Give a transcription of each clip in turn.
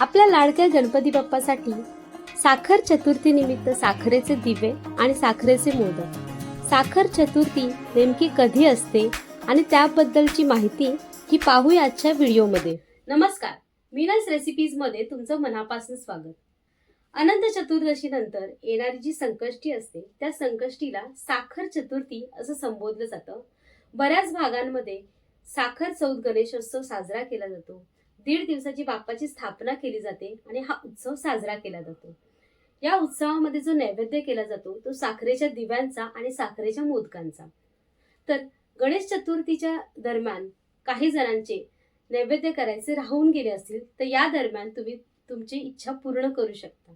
आपल्या लाडक्या गणपती बाप्पासाठी साखर चतुर्थी निमित्त साखरेचे दिवे आणि साखरेचे मोदक. साखर चतुर्थी नेमकी कधी असते आणि त्याबद्दलची माहिती ही पाहूया आजच्या व्हिडिओमध्ये. नमस्कार मीनल्स रेसिपीजमध्ये तुमचं मनापासून स्वागत. अनंत चतुर्दशी नंतर येणारी जी संकष्टी असते त्या संकष्टीला साखर चतुर्थी असं संबोधलं जातं. बऱ्याच भागांमध्ये साखर चौथ गणेशोत्सव साजरा केला जातो. दीड दिवसाची बाप्पाची स्थापना केली जाते आणि हा उत्सव साजरा केला जातो. या उत्सवामध्ये जो नैवेद्य केला जातो तो साखरेच्या दिव्यांचा आणि साखरेच्या मोदकांचा. तर गणेश चतुर्थीच्या दरम्यान काही जणांचे नैवेद्य करायचे राहून गेले असतील तर या दरम्यान तुम्ही तुमची इच्छा पूर्ण करू शकता.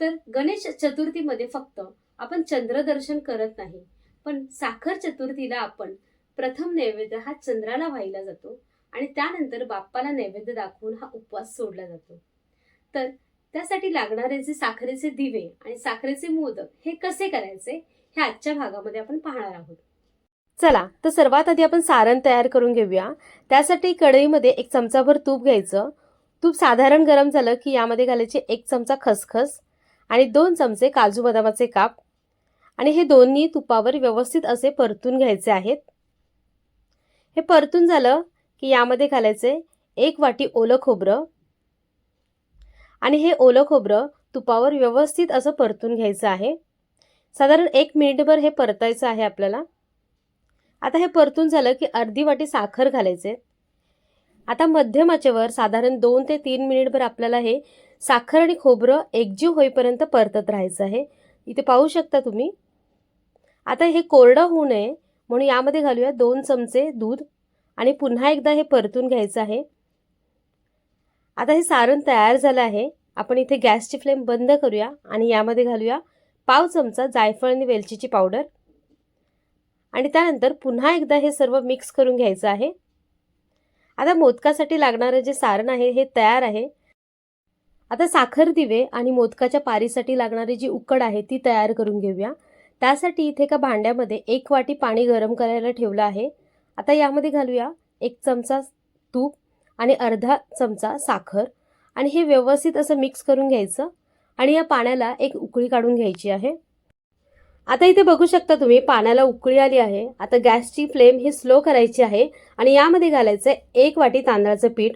तर गणेश चतुर्थीमध्ये फक्त आपण चंद्रदर्शन करत नाही पण साखर चतुर्थीला आपण प्रथम नैवेद्य हा चंद्राला वाहिला जातो. आणि त्यानंतर बाप्पाला नैवेद्य दाखवून हा उपवास सोडला जातो. तर त्यासाठी लागणारे जे साखरेचे दिवे आणि साखरेचे मोदक हे कसे करायचे हे आजच्या भागामध्ये आपण पाहणार आहोत. चला तर सर्वात आधी आपण सारण तयार करून घेऊया. त्यासाठी कढईमध्ये एक चमचाभर तूप घ्यायचं. तूप साधारण गरम झालं की यामध्ये घालायचे एक चमचा खसखस आणि दोन चमचे काजू बदामाचे काप. आणि हे दोन्ही तुपावर व्यवस्थित असे परतून घ्यायचे आहेत. हे परतून झालं की यामध्ये घालायचे एक वाटी ओलं खोबरं. आणि हे ओलं खोबरं तुपावर व्यवस्थित असं परतून घ्यायचं आहे. साधारण एक मिनिटभर हे परतायचं आहे आपल्याला. आता हे परतून झालं की अर्धी वाटी साखर घालायचे. आता मध्यम आचेवर साधारण दोन ते तीन मिनिटभर आपल्याला हे साखर आणि खोबरं एकजीव होईपर्यंत परतत राहायचं आहे. इथे पाहू शकता तुम्ही. आता हे कोरडं होऊ नये म्हणून यामध्ये घालूया दोन चमचे दूध. आणि पुन्हा एकदा हे परतून घ्यायचं आहे. आता हे सारण तयार झालं आहे. आपण इथे गॅसची फ्लेम बंद करूया आणि यामध्ये घालूया पाव चमचा जायफळ आणि वेलचीची पावडर. आणि त्यानंतर पुन्हा एकदा हे सर्व मिक्स करून घ्यायचं आहे. आता मोदकासाठी लागणारं जे सारण आहे हे तयार आहे. आता साखर दिवे आणि मोदकाच्या पारीसाठी लागणारी जी उकड आहे ती तयार करून घेऊया. त्यासाठी इथे एका भांड्यामध्ये एक वाटी पाणी गरम करायला ठेवलं आहे. आता यामध्ये घालूया एक चमचा तूप आणि अर्धा चमचा साखर. आणि हे व्यवस्थित असं मिक्स करून घ्यायचं. आणि या पाण्याला एक उकळी काढून घ्यायची आहे. आता इथे बघू शकता तुम्ही पाण्याला उकळी आली आहे. आता गॅसची फ्लेम ही स्लो करायची आहे. आणि यामध्ये घालायचं आहे एक वाटी तांदळाचं पीठ.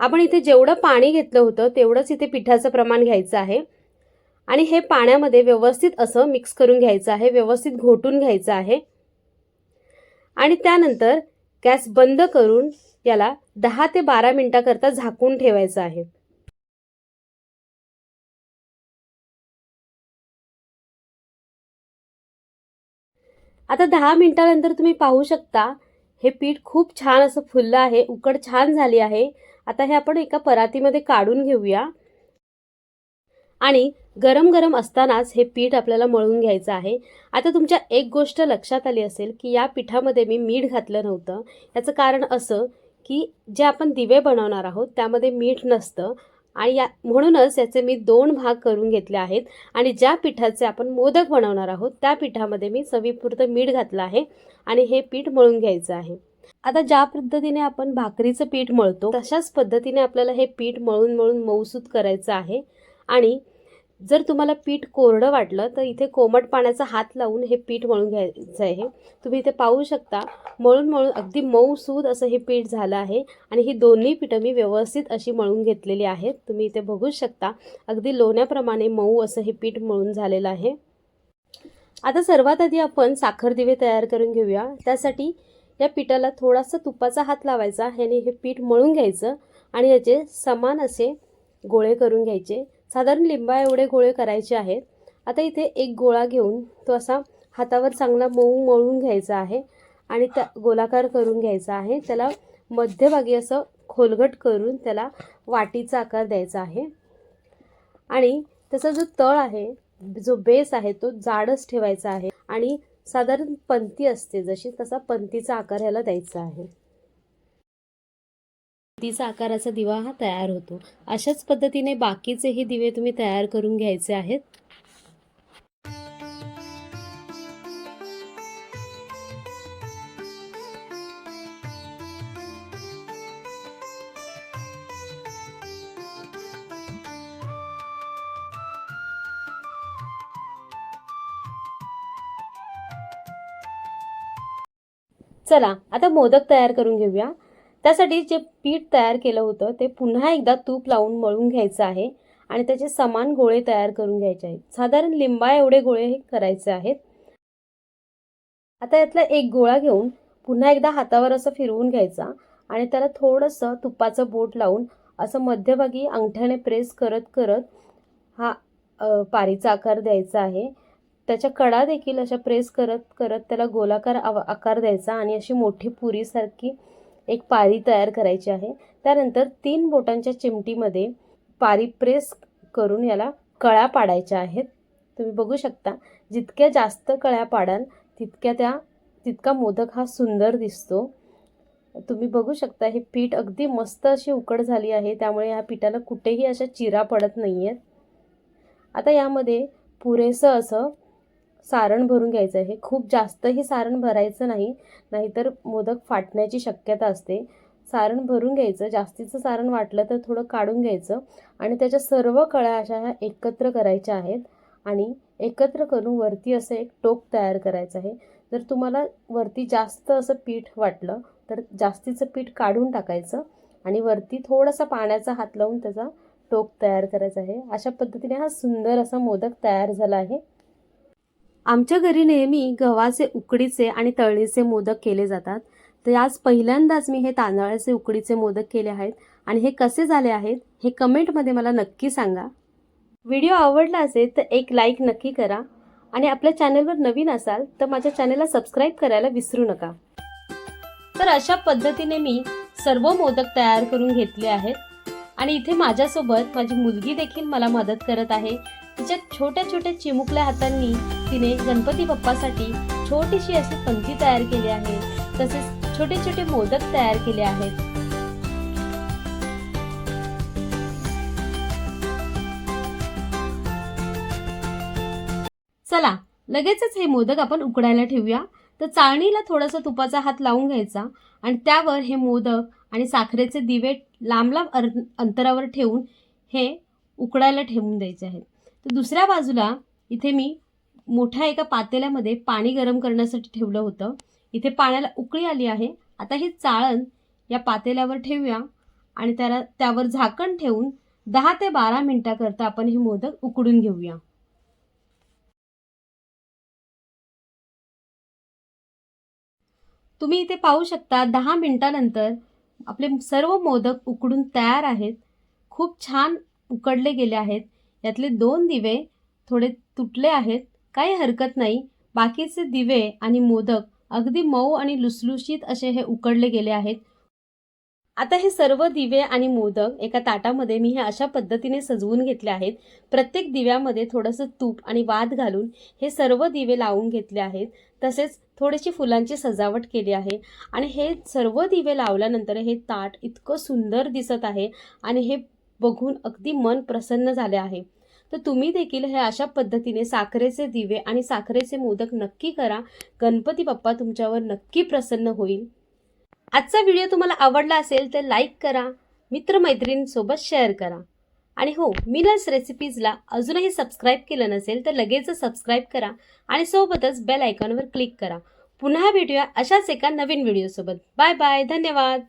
आपण इथे जेवढं पाणी घेतलं होतं तेवढंच इथे पिठाचं प्रमाण घ्यायचं आहे. आणि हे पाण्यामध्ये व्यवस्थित असं मिक्स करून घ्यायचं आहे व्यवस्थित घोटून घ्यायचं आहे. आणि त्यानंतर गॅस बंद करून याला दहा ते बारा मिनिटाकरता झाकून ठेवायचं आहे. आता दहा मिनिटानंतर तुम्ही पाहू शकता हे पीठ खूप छान असं फुललं आहे उकड छान झाली आहे. आता हे आपण एका परातीमध्ये काढून घेऊया. आणि गरम गरम असतानाच हे पीठ आपल्याला मळून घ्यायचं आहे. आता तुमच्या एक गोष्ट लक्षात आली असेल की या पिठामध्ये मी मीठ घातलं नव्हतं. याचं कारण असं की जे आपण दिवे बनवणार आहोत त्यामध्ये मीठ नसतं आणि या म्हणूनच याचे मी दोन भाग करून घेतले आहेत आणि ज्या पिठाचे आपण मोदक बनवणार आहोत त्या पिठामध्ये मी चवीपुरतं मीठ घातलं आहे आणि हे पीठ मळून घ्यायचं आहे. आता ज्या पद्धतीने आपण भाकरीचं पीठ मळतो तशाच पद्धतीने आपल्याला हे पीठ मळून मळून मऊसूत करायचं आहे आणि जर तुम्हाला पीठ कोरडं वाटलं तर इथे कोमट पाण्याचा हात लावून हे पीठ मळून घ्यायचं आहे. तुम्ही इथे पाहू शकता मळून मळून अगदी मऊ सूद असं हे पीठ झालं आहे आणि ही दोन्ही पिठं मी व्यवस्थित अशी मळून घेतलेली आहेत. तुम्ही इथे बघू शकता अगदी लोण्याप्रमाणे मऊ असं हे पीठ मळून झालेलं आहे. आता सर्वात आधी आपण साखर दिवे तयार करून घेऊया. त्यासाठी या पिठाला थोडासा तुपाचा हात लावायचा ह्याने हे पीठ मळून घ्यायचं आणि याचे समान असे गोळे करून घ्यायचे. साधारण लिंबा एवढे गोळे करायचे आहेत. आता इथे एक गोळा घेऊन तो असा हातावर चांगला मऊ मळून घ्यायचा आहे आणि त्या गोलाकार करून घ्यायचा आहे. त्याला मध्यभागी असं खोलगट करून त्याला वाटीचा आकार द्यायचा आहे. आणि त्याचा जो तळ आहे जो बेस आहे तो जाडच ठेवायचा आहे. आणि साधारण पंती असते जशी तसा पंतीचा आकार ह्याला द्यायचा आहे. तीस आकाराचा दिवा हा तयार होतो. अशाच पद्धतीने बाकीचेही दिवे तुम्ही तयार करून घ्यायचे आहेत. चला आता मोदक तयार करून घेऊया. त्यासाठी जे पीठ तयार केलं होतं. ते पुन्हा एकदा तूप लावून मळून घ्यायचं आहे आणि त्याचे समान गोळे तयार करून घ्यायचे आहेत. साधारण लिंबा एवढे गोळे हे करायचे आहेत. आता यातला एक गोळा घेऊन पुन्हा एकदा हातावर असं फिरवून घ्यायचा आणि त्याला थोडंसं तुपाचं बोट लावून असं मध्यभागी अंगठ्याने प्रेस करत करत हा पारीचा आकार द्यायचा आहे. त्याच्या कडा देखील अशा प्रेस करत करत त्याला गोलाकार आकार द्यायचा आणि अशी मोठी पुरीसारखी एक पारी तयार करायची आहे. त्यानंतर तीन बोटांच्या चिमटीमध्ये पारी प्रेस करून याला कळ्या पाडायच्या आहेत. तुम्ही बघू शकता जितक्या जास्त कळ्या पाडाल तितक्या त्या तितका मोदक हा सुंदर दिसतो. तुम्ही बघू शकता हे पीठ अगदी मस्त अशी उकड झाली आहे त्यामुळे ह्या पिठाला कुठेही अशा चिरा पडत नाही आहेत आता यामध्ये पुरेसं असं सारण भरून घ्यायचं आहे खूप जास्तही सारण भरायचं नाही नाहीतर मोदक फाटण्याची शक्यता असते. सारण भरून घ्यायचं जास्तीचं सारण वाटलं तर थोडं काढून घ्यायचं आणि त्याच्या सर्व कळ्या अशा ह्या एकत्र करायच्या आहेत आणि एकत्र करून वरती असं एक टोक तयार करायचं आहे. जर तुम्हाला वरती जास्त असं पीठ वाटलं तर जास्तीचं पीठ काढून टाकायचं आणि वरती थोडासा पाण्याचा हात लावून त्याचा टोक तयार करायचा आहे. अशा पद्धतीने हा सुंदर असा मोदक तयार झाला आहे. आमच्या घरी नेहमी गव्हाचे उकडीचे आणि तळणीचे मोदक केले जातात. तर आज पहिल्यांदाच मी हे तांदळाचे उकडीचे मोदक केले आहेत. आणि हे कसे झाले आहेत हे कमेंटमध्ये मला नक्की सांगा. व्हिडिओ आवडला असेल तर एक लाईक नक्की करा. आणि आपल्या चॅनलवर नवीन असाल तर माझ्या चॅनलला सबस्क्राईब करायला विसरू नका. तर अशा पद्धतीने मी सर्व मोदक तयार करून घेतले आहेत. आणि इथे माझ्यासोबत माझी मुलगी देखील मला मदत करत आहे. तिच्या छोट्या छोट्या चिमुकल्या हातांनी तिने गणपती बाप्पासाठी छोटीशी अशी पंथी तयार केली आहे. तसेच छोटे छोटे मोदक तयार केले आहेत. चला लगेचच हे मोदक आपण उकडायला ठेवूया. तर चाळणीला थोडासा तुपाचा हात लावून घ्यायचा आणि त्यावर हे मोदक आणि साखरेचे दिवे लांब लांब अर अंतरावर ठेवून हे उकडायला ठेवून द्यायचे आहेत. तर दुसऱ्या बाजूला इथे मी मोठ्या एका पातेल्यामध्ये पाणी गरम करण्यासाठी ठेवलं होतं. इथे पाण्याला उकळी आली आहे. आता ही चाळण या पातेल्यावर ठेवूया आणि त्याला त्यावर झाकण ठेवून दहा ते बारा मिनटाकरता आपण हे मोदक उकडून घेऊया. तुम्ही इथे पाहू शकता दहा मिनटानंतर आपले सर्व मोदक उकडून तयार आहेत. खूप छान उकडले गेले आहेत. यातले दोन दिवे थोडे तुटले आहेत काही हरकत नाही. बाकीचे दिवे आणि मोदक अगदी मऊ आणि लुसलुशीत असे हे उकडले गेले आहेत. आता हे सर्व दिवे आणि मोदक एका ताटामध्ये मी हे अशा पद्धतीने सजवून घेतले आहेत. प्रत्येक दिव्यामध्ये थोडंसं तूप आणि वाद घालून हे सर्व दिवे लावून घेतले आहेत. तसेच थोडीशी फुलांची सजावट केली आहे. आणि हे सर्व दिवे लावल्यानंतर हे ताट इतकं सुंदर दिसत आहे आणि हे बघून अगदी मन प्रसन्न झाले आहे. तर तुम्ही देखील हे अशा पद्धतीने साखरेचे दिवे आणि साखरेचे मोदक नक्की करा. गणपती बाप्पा तुमच्यावर नक्की प्रसन्न होईल. आजचा व्हिडिओ तुम्हाला आवडला असेल तर लाईक करा मित्रमैत्रिणींसोबत शेअर करा. आणि हो मिलर्स रेसिपीजला अजूनही सबस्क्राईब केलं नसेल तर लगेच सबस्क्राईब करा आणि सोबतच बेल आयकॉनवर क्लिक करा. पुन्हा भेटूया अशाच एका नवीन व्हिडिओसोबत. बाय बाय धन्यवाद.